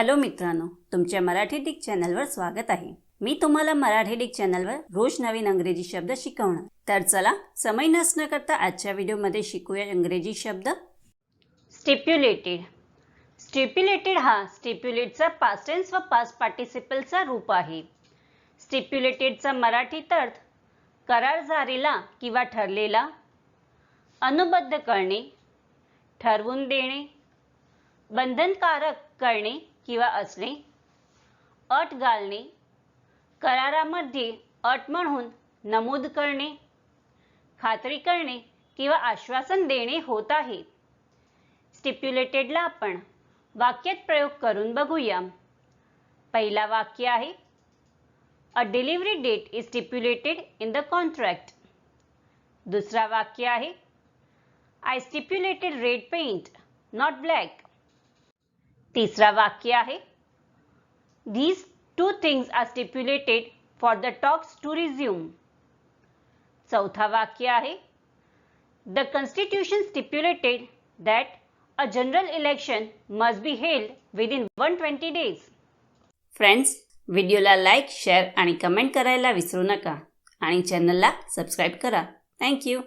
Hello मित्रांनो तुमच्या Marathi Dick चॅनलवर स्वागत आहे. मी तुम्हाला मराठी डिक चॅनलवर रोज नवीन अंग्रेजी शब्द शिकवणार. तर चला समय नसणं करता आजच्या व्हिडिओमध्ये शिकूया इंग्रजी शब्द. स्टिप्युलेटेड स्टिप्युलेटेड हा स्टिप्युलेटचा पास्ट टेन्स व पास्ट पार्टिसिपलचा रूप आहे. स्टिप्युलेटेडचा मराठीत अर्थ करार झालेला किंवा ठरलेला अनुबद्ध करणे ठरवून देणे बंधनकारक करणे किंवा असणे अट घालणे. करारामध्ये अट म्हणून नमूद करणे. खात्री करणे किंवा आश्वासन देणे होत आहे. स्टिप्युलेटेडला आपण वाक्यात प्रयोग करून बघूया. पहिला वाक्य आहे a delivery date is stipulated in the contract दुसरा वाक्य आहे I stipulated red paint not black तिसरा वाक्य आहे. These two things are stipulated for the talks to resume चौथा वाक्य आहे. The constitution stipulated that a general election must be held within one twenty days friends व्हिडिओला like share आणि comment करायला विसरू नका. आणि चॅनलला सबस्क्राईब करा. थँक्यू